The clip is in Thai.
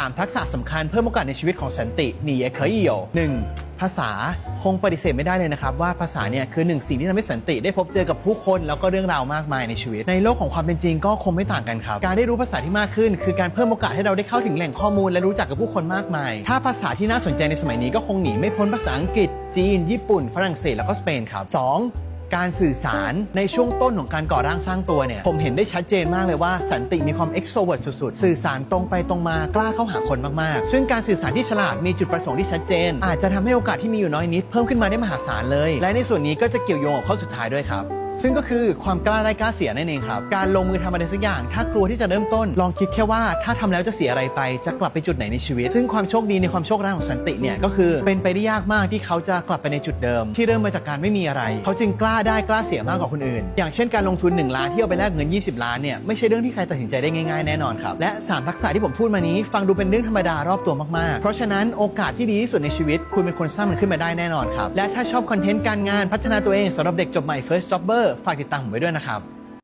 สามทักษะสำคัญเพิ่มโอกาสในชีวิตของสันตินี่เยเคยโยหนึ่งภาษาคงปฏิเสธไม่ได้เลยนะครับว่าภาษาเนี่ยคือหนึ่งสิ่งที่ทำให้สันติได้พบเจอกับผู้คนแล้วก็เรื่องราวมากมายในชีวิต ในโลกของความเป็นจริงก็คงไม่ต่างกันครับ การได้รู้ภาษาที่มากขึ้น คือการเพิ่มโอกาสให้เราได้เข้าถึงแหล่งข้อมูลและรู้จักกับผู้คนมากมาย ถ้าภาษาที่น่าสนใจในสมัยนี้ก็คงหนีไม่พ้นภาษาอังกฤษ จีน ญี่ปุ่น ฝรั่งเศสแล้วก็สเปนครับสอง การสื่อสารในช่วงต้นของการก่อร่างสร้างตัวเนี่ย ผมเห็นได้ชัดเจนมากเลยว่าสันติมีความ extrovert สุดๆ สื่อสารตรงไปตรงมากล้าเข้าหาคนมากๆ ซึ่งการสื่อสารที่ฉลาดมีจุดประสงค์ที่ชัดเจน อาจจะทำให้โอกาสที่มีอยู่น้อยนิดเพิ่มขึ้นมาได้มหาศาลเลย และในส่วนนี้ก็จะเกี่ยวโยงกับข้อสุดท้ายด้วยครับ ซึ่งก็คือความกล้าได้กล้าเสียนั่นเองครับ การลงมือทำอะไรสักอย่าง ถ้ากลัวที่จะเริ่มต้น ลองคิดแค่ว่าถ้าทำแล้วจะเสียอะไรไป จะกลับไปจุดไหนในชีวิต ซึ่งความโชคดีในความโชคร้ายของสันติเนี่ยก็คือเป็นไปได้ยากมากที่เขาจะกลับไปในจุดเดิม ที่เริ่มมาจากการไม่มีอะไร เขาจึงกล้าได้กล้าเสียมากกว่าคนอื่น อย่างเช่นการลงทุน 1 ล้านที่เอาไปแลกเงิน 20 ล้านเนี่ยไม่ใช่เรื่องที่ใครตัดสินใจได้ง่ายๆแน่นอนครับและ 3 ทักษะที่ผมพูดมานี้ ฟังดูเป็นเรื่องธรรมดารอบตัวมากๆ เพราะฉะนั้นโอกาสที่ดีที่สุดในชีวิต คุณเป็นคนสร้างมันขึ้นมาได้แน่นอนครับและถ้าชอบคอนเทนต์การงานพัฒนาตัวเองสำหรับเด็กจบใหม่ first jobber ฝากติดตามผมไว้ด้วยนะครับ